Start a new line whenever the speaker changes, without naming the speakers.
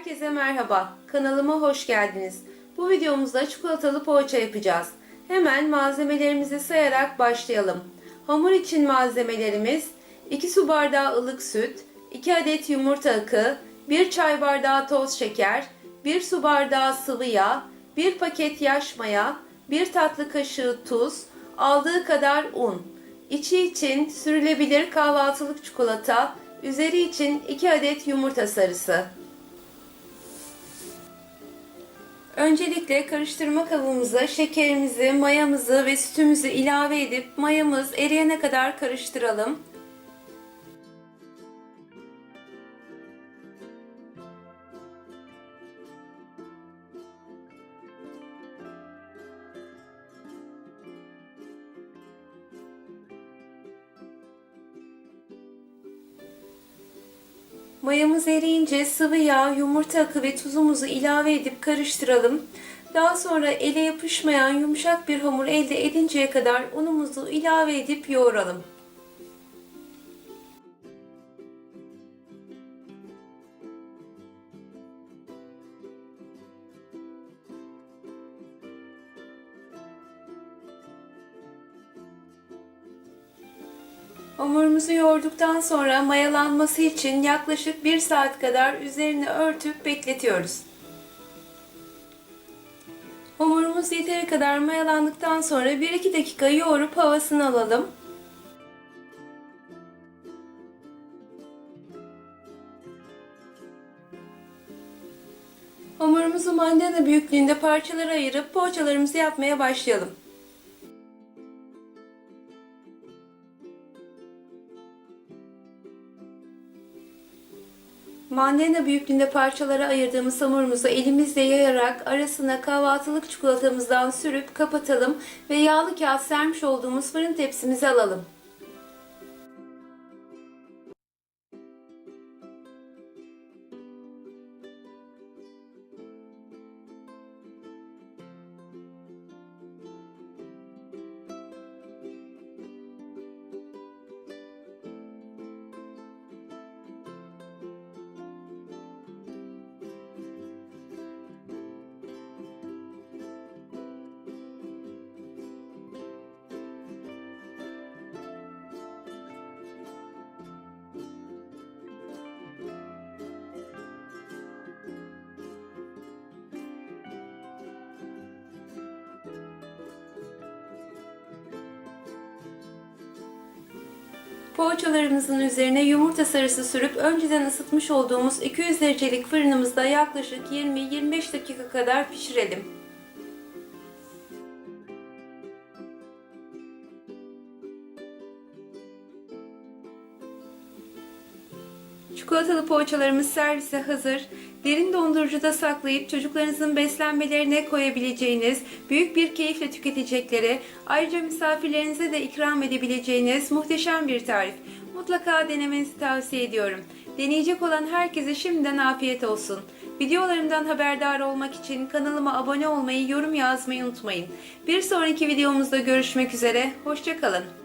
Herkese merhaba. Kanalıma hoş geldiniz. Bu videomuzda çikolatalı poğaça yapacağız. Hemen malzemelerimizi sayarak başlayalım. Hamur için malzemelerimiz 2 su bardağı ılık süt, 2 adet yumurta akı, 1 çay bardağı toz şeker, 1 su bardağı sıvı yağ, 1 paket yaş maya, 1 tatlı kaşığı tuz, aldığı kadar un. İçi için sürülebilir kahvaltılık çikolata, üzeri için 2 adet yumurta sarısı. Öncelikle karıştırma kabımıza şekerimizi, mayamızı ve sütümüzü ilave edip mayamız eriyene kadar karıştıralım. Mayamız eriyince sıvı yağ, yumurta akı ve tuzumuzu ilave edip karıştıralım. Daha sonra ele yapışmayan yumuşak bir hamur elde edinceye kadar unumuzu ilave edip yoğuralım. Hamurumuzu yoğurduktan sonra mayalanması için yaklaşık 1 saat kadar üzerini örtüp bekletiyoruz. Hamurumuz yeteri kadar mayalandıktan sonra 1-2 dakika yoğurup havasını alalım. Hamurumuzu mandalina büyüklüğünde parçalara ayırıp poğaçalarımızı yapmaya başlayalım. Mandalina büyüklüğünde parçalara ayırdığımız hamurumuzu elimizle yayarak arasına kahvaltılık çikolatamızdan sürüp kapatalım ve yağlı kağıt sermiş olduğumuz fırın tepsimize alalım. Poğaçalarımızın üzerine yumurta sarısı sürüp önceden ısıtmış olduğumuz 200 derecelik fırınımızda yaklaşık 20-25 dakika kadar pişirelim. Çikolatalı poğaçalarımız servise hazır. Derin dondurucuda saklayıp çocuklarınızın beslenmelerine koyabileceğiniz, büyük bir keyifle tüketecekleri, ayrıca misafirlerinize de ikram edebileceğiniz muhteşem bir tarif. Mutlaka denemenizi tavsiye ediyorum. Deneyecek olan herkese şimdiden afiyet olsun. Videolarımdan haberdar olmak için kanalıma abone olmayı, yorum yazmayı unutmayın. Bir sonraki videomuzda görüşmek üzere, hoşçakalın.